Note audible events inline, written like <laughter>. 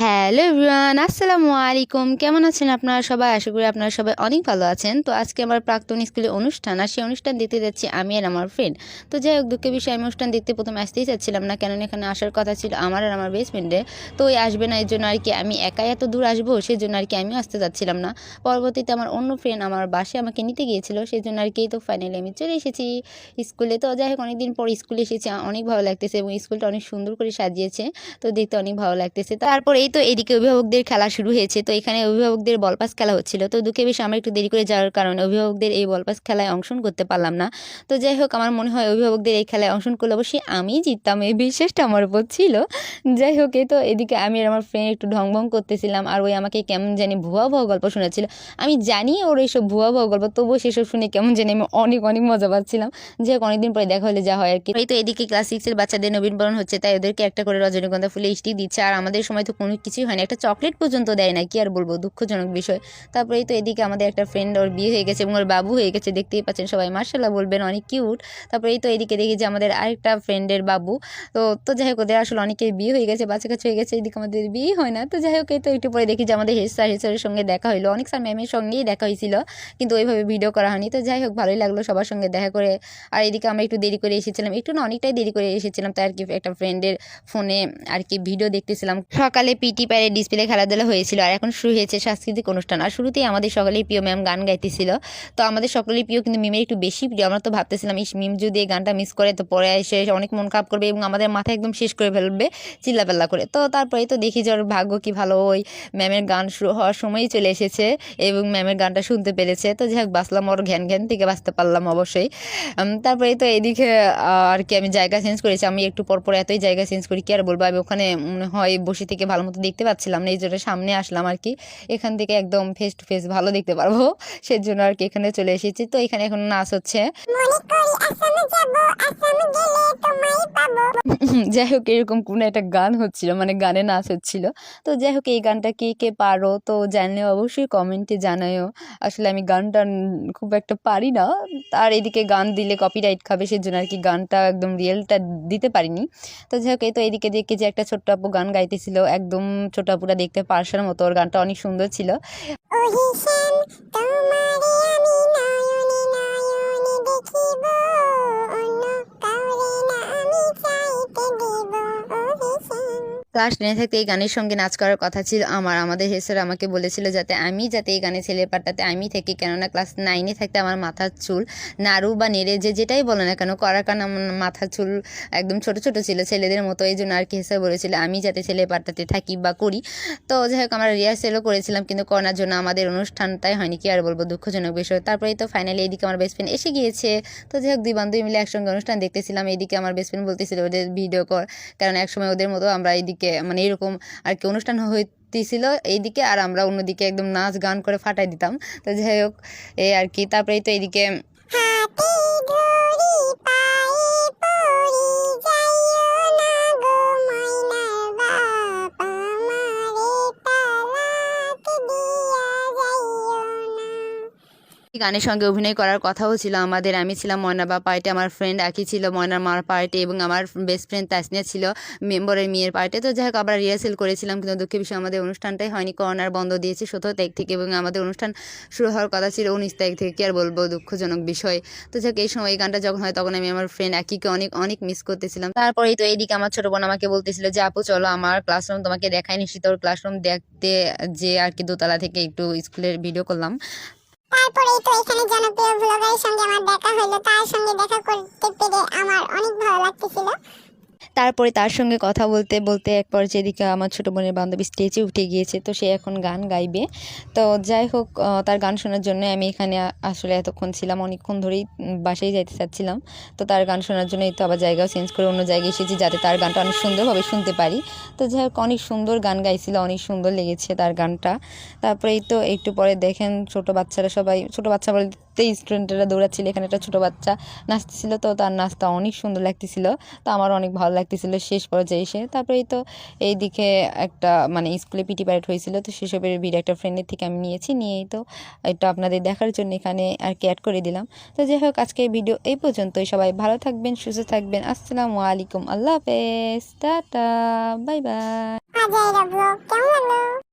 Hello everyone, আসসালামু আলাইকুম। কেমন আছেন আপনারা সবাই? আশা করি আপনারা সবাই অনেক ভালো আছেন। তো আজকে আমার প্রাক্তন স্কুলে অনুষ্ঠান, আর সেই অনুষ্ঠান দেখতে যাচ্ছি আমি আর আমার ফ্রেন্ড তো যাই হোক, দুঃখের বিষয়ে, আমি অনুষ্ঠান দেখতে প্রথমে আসতেই চাচ্ছিলাম না, কেননা এখানে আসার কথা ছিল আমার আর আমার বেস্ট ফ্রেন্ডের তো ওই আসবে না, এর জন্য আর কি আমি একাই এত দূর আসব সেই জন্য আর কি আমিও আসতে চাচ্ছিলাম না। পরবর্তীতে আমার অন্য ফ্রেন্ড আমার বাসে আমাকে নিতে গিয়েছিল সেই জন্য আর কি তো ফাইনালি আমি চলে এসেছি স্কুলে। তো যাই হোক, অনেকদিন পর স্কুলে এসেছি, অনেক ভালো লাগতেছে এবং স্কুলটা অনেক সুন্দর করে সাজিয়েছে, তো দেখতে অনেক ভালো লাগতেছে। তারপর এই তো এদিকে অভিভাবকদের খেলা শুরু হয়েছে। তো এখানে অভিভাবকদের বল পাস খেলা হচ্ছিল। তো দুঃখে বেশি আমরা একটু দেরি করে যাওয়ার কারণে অভিভাবকদের এই বল পাস খেলায় অংশগ্রহণ করতে পারলাম না। তো যাই হোক, আমার মনে হয় অভিভাবকদের এই খেলায় অংশগ্রহণ করলে অবশ্যই আমি জিততাম। এই বিশ্বাসটা আমার উপর ছিল। যাই হোক, এই তো এদিকে আমি আর আমার ফ্রেন্ড একটু ঢং ভং করতেছিলাম আর ওই আমাকে কেমন জানি ভুয়া ভুয়া গল্প শোনাচ্ছিল। আমি জানি ওর এইসব ভুয়া ভুয়া গল্প, তবুও সেসব শুনে কেমন জানি আমি অনেক অনেক মজা পাচ্ছিলাম। যাই হোক, অনেকদিন পরে দেখা হলে যা হয় আর কি। তো এদিকে ক্লাস সিক্সের বাচ্চাদের নবীনবরণ হচ্ছে, তাই ওদেরকে একটা করে রজনীগন্ধা ফুলে স্টিক দিচ্ছে। আর আমাদের সময় তো কোনো কিছুই হয় না। একটা চকলেট পর্যন্ত দেয় না, কি আর বলব, দুঃখজনক বিষয়। তারপরে তো এদিকে আমাদের একটা ফ্রেন্ড ওর বিয়ে হয়ে গেছে এবং ওর বাবু হয়ে গেছে, দেখতেই পাচ্ছেন সবাই। মার্শাল্লাহ বলবেন, অনেক কিউট তারপরে এই তো এদিকে দেখি যে আমাদের আরেকটা ফ্রেন্ডের বাবু। তো তো যাই হোক, ওদের আসলে অনেকের বিয়ে হয়ে গেছে বাচ্চা কাছে হয়ে গেছে। এদিকে আমাদের বিয়ে হয় না। তো যাই হোক, এই তো একটু পরে দেখি যে আমাদের হেড স্যার হেড স্যারের সঙ্গে দেখা হলো অনেক স্যার ম্যামের সঙ্গেই দেখা হয়েছিল কিন্তু ওইভাবে ভিডিও করা হয়নি। তো যাই হোক, ভালোই লাগল সবার সঙ্গে দেখা করে। আর এদিকে আমরা একটু দেরি করে এসেছিলাম, একটু না, অনেকটাই দেরি করে এসেছিলাম। তাই আর কি একটা ফ্রেন্ডের ফোনে আর কি ভিডিও দেখতেছিলাম। সকালে পিটি প্যারে ডিসপ্লে খেলাধুলা হয়েছিল আর এখন শুরু হয়েছে সাংস্কৃতিক অনুষ্ঠান। আর শুরুতেই আমাদের সকলেই প্রিয় ম্যাম গান গাইতেছিল। তো আমাদের সকলেই প্রিয় কিন্তু মিমের একটু বেশি প্রিয়। আমরা তো ভাবতেছিলাম, ইস মিম যদি এই গানটা মিস করে তো পরে এসে অনেক মন খারাপ করবে এবং আমাদের মাথা একদম শেষ করে ফেলবে, চিল্লাপাল্লা করে। তো তারপরেই তো দেখি যে ওর ভাগ্য কি ভালো, ওই ম্যামের গান শুরু হওয়ার সময়ই চলে এসেছে এবং ম্যামের গানটা শুনতে পেরেছে। তো যাই হোক, বাঁচলাম ওর ঘ্যান ঘ্যান থেকে বাঁচতে পারলাম অবশ্যই। তারপরে তো এদিকে আর কি আমি জায়গা চেঞ্জ করেছি। আমি একটু পর পর এতই জায়গা চেঞ্জ করি, কি আর বলব? আমি ওখানে মনে হয় বসে থেকে ভালো মতো দেখতে পাচ্ছিলাম না, এই জন্য সামনে আসলাম আর কি। এখান থেকে একদম ফেস টু ফেস ভালো দেখতে পারব, <laughs> সেজন্য আর কি এখানে চলে এসেছি। তো এখানে এখন নাচ হচ্ছে। <laughs> যাই হোক, এরকম কোনো একটা গান হচ্ছিল মানে গানে নাচ হচ্ছিল। তো যাই হোক, এই গানটা কে কে পারো তো জানলে অবশ্যই কমেন্টে জানায়ও। আসলে আমি গানটা খুব একটা পারি না, আর এদিকে গান দিলে কপিরাইট খাবে, সেজন্য আর কি গানটা একদম রিয়েলটা দিতে পারিনি। তো যাই হোক, এই তো এদিকে দেখি যে একটা ছোট্ট আপু গান গাইতেছিল, একদম ছোট আপুরা দেখতে পার্সার মতো ওর গানটা অনেক সুন্দর ছিল। ক্লাস টেনে থাকতে এই গানের সঙ্গে নাচ করার কথা ছিল আমার। আমাদের হেসার আমাকে বলেছিল যাতে আমি, যাতে এই গানে ছেলে পাঠাতে আমি থাকি, কেননা ক্লাস নাইনে থাকতে আমার মাথার চুল নাড়ু বা নেড়ে যে যেটাই বলো না কেন করার কারণে আমার মাথার চুল একদম ছোট ছোট ছিল ছেলেদের মতো। এই জন্য আর কি হেসার বলেছিল, আমি যাতে ছেলে পাঠাতে থাকি বা করি। তো যাই হোক, আমরা রিহার্সেলও করেছিলাম, কিন্তু করার জন্য আমাদের অনুষ্ঠানটাই হয়নি, কি আর বলব, দুঃখজনক বিষয়। তারপরেই তো ফাইনালি এদিকে আমার বেস্ট ফ্রেন্ড এসে গিয়েছে। তো যাই হোক, দুই বান্ধবী মিলে একসঙ্গে অনুষ্ঠান দেখতেছিলাম। এইদিকে আমার বেস্ট ফ্রেন্ড বলতেছিল, ওদের ভিডিও কর। কারণ একসময় ওদের মতো আমরা এইদিকে মানে এরকম আর কি অনুষ্ঠান হইতেছিল এইদিকে আর আমরা অন্যদিকে একদম নাচ গান করে ফাটাই দিতাম। তো যাই হোক, এই আর কি। তারপরেই তো এইদিকে গানের সঙ্গে অভিনয় করার কথাও ছিল আমাদের। আমি ছিলাম ময়না বা পার্টি আমার ফ্রেন্ড একই ছিল ময়নার মার পার্টি এবং আমার বেস্ট ফ্রেন্ড তাসনিয়া ছিল মেম্বরের মেয়ের পার্টি তো যাই হোক, আমরা রিহার্সেল করেছিলাম কিন্তু দুঃখের বিষয়, আমাদের অনুষ্ঠানটাই হয়নি। করোনার বন্ধ দিয়েছে সতেরো তারিখ থেকে এবং আমাদের অনুষ্ঠান শুরু হওয়ার কথা ছিল উনিশ তারিখ থেকে। কি আর বলব, দুঃখজনক বিষয়। তো যাক এই সময় এই গানটা যখন হয় তখন আমি আমার ফ্রেন্ড একইকে অনেক অনেক মিস করতেছিলাম। তারপরেই তো এইদিকে আমার ছোট বোন আমাকে বলতেছিল যে, আপু, চলো আমার ক্লাসরুম তোমাকে দেখাই, নিশ্চিত তোর ক্লাসরুম দেখতে যে আর কি দোতলা থেকে একটু স্কুলের ভিডিও করলাম। তারপরেই তো এখানে জনপ্রিয় ব্লগারের সঙ্গে আমার দেখা হলো। তার সঙ্গে দেখা করতে পেরে আমার অনেক ভালো লাগতেছিল। তারপরে তার সঙ্গে কথা বলতে বলতে এক পর্যায়ে এদিকে আমার ছোটো বোনের বান্ধবী স্টেজে উঠে গিয়েছে, তো সে এখন গান গাইবে। তো যাই হোক তার গান শোনার জন্য আমি এখানে আসলে এতক্ষণ ছিলাম, অনেকক্ষণ ধরেই বাসায় যাইতে চাচ্ছিলাম। তো তার গান শোনার জন্যই তো আবার জায়গাও চেঞ্জ করে অন্য জায়গায় এসেছি যাতে তার গানটা অনেক সুন্দরভাবে শুনতে পারি। তো যাই হোক, অনেক সুন্দর গান গাইছিল, অনেক সুন্দর লেগেছে তার গানটা। তারপরেই তো একটু পরে দেখেন ছোট বাচ্চারা সবাই, ছোট বাচ্চা বলতে নাচতে স্টুডেন্টরা দৌড়াচ্ছিল, এখানে একটা ছোটো বাচ্চা নাচতেছিল, তো তার নাচটা অনেক সুন্দর লাগতেছিল, তো আমার অনেক ভালো লাগতেছিল শেষ পর্যায়ে এসে। তারপরেই তো এইদিকে একটা মানে স্কুলে পিটি প্যারেড হয়েছিল, তো সেসবের ভিডিও একটা ফ্রেন্ডের থেকে আমি নিয়েছি নিয়েই তো এটা আপনাদের দেখার জন্য এখানে আর কি অ্যাড করে দিলাম। তো যাই হোক, আজকের ভিডিও এই পর্যন্তই, সবাই ভালো থাকবেন, সুস্থ থাকবেন, আসসালামু আলাইকুম, আল্লাহ হাফেজ, টাটা, বাই বাই। কেমন